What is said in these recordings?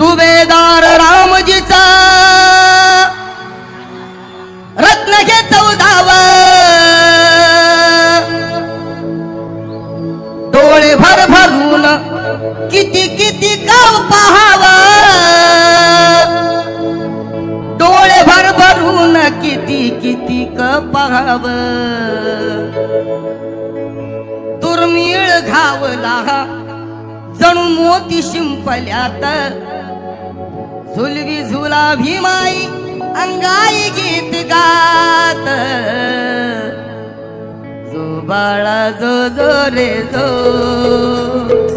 सुभेदार रामजीचा. रत्न घे चौदाव डोळे भर भरून किती किती गाव पहाव. डोळे भर भरून किती किती क पाहाव. दुर्मिळ घावला. जणू मोती शिंपल्यात. झुलवी झुला भीमाई अंगाई गीत गात. जो बाळा जो जो रे जो.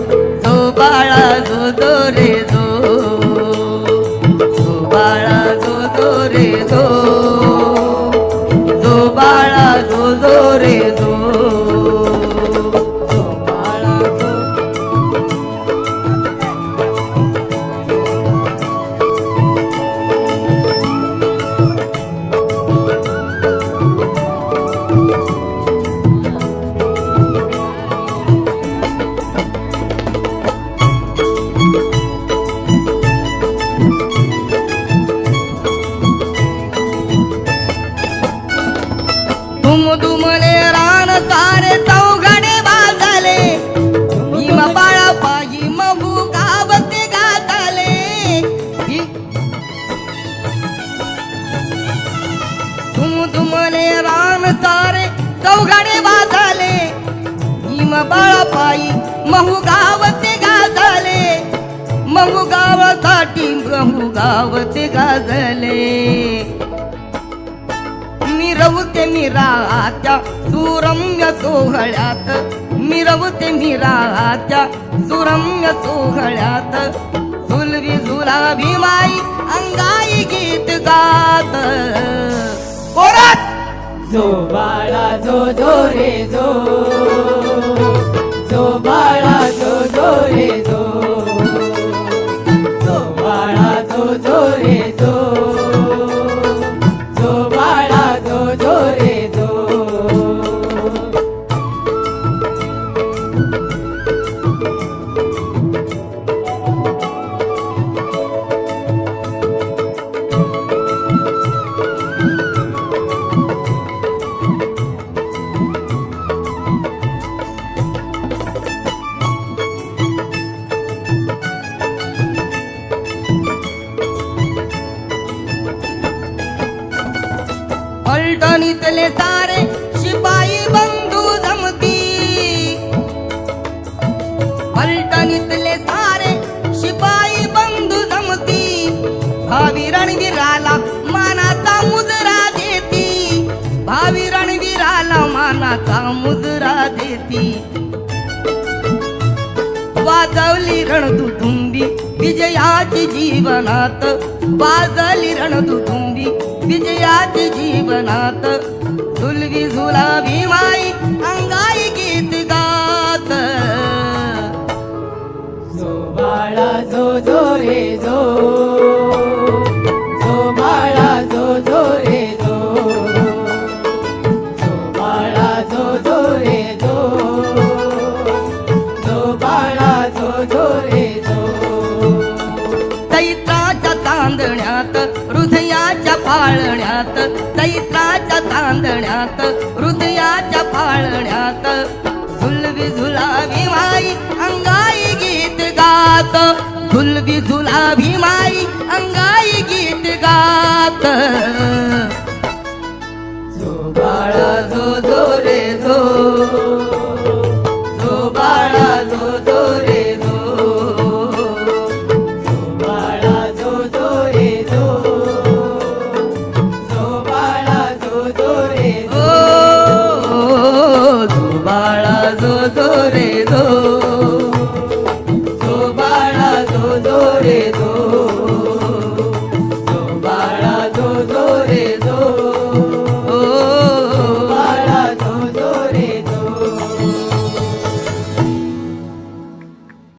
दुम राम सारे चौघडे बाजाले भीम बाळा महू महू गावते गाजाले. महू गावासाठी महू गावते गाजले. मिरवते मिराच्या सुरम्य सोहळ्यात मिरवते मिराच्या सुरम्य सोहळ्यात झुलवी झुला भीमाई अंगाई गीत गात. कोरात! जो बाळा जो जो रे जो. जो बाळा जो जो रे पलटणीतले सारे शिपाई बंधू जमती. पलटणीतले सारे शिपाई बंधू जमती. भावी रणवीराला मानाचा मुजरा देती. भावी रणवीराला मानाचा मुजरा देती. वाजवली रणदुतुंबी विजयाची जीवनात. वाजली रणदुतुंबी विजयाची जीवनात. झुलवी झुला माई अंगाई गीत गात. जो बाळा जो जो रे जो पाळण्यात चैत्राच्या तांदण्यात हृदयाच्या पाळण्यात. झुलवी झुलावी माई अंगाई गीत गात. झुलवी झुलावी माई अंगाई गीत गात. করে দো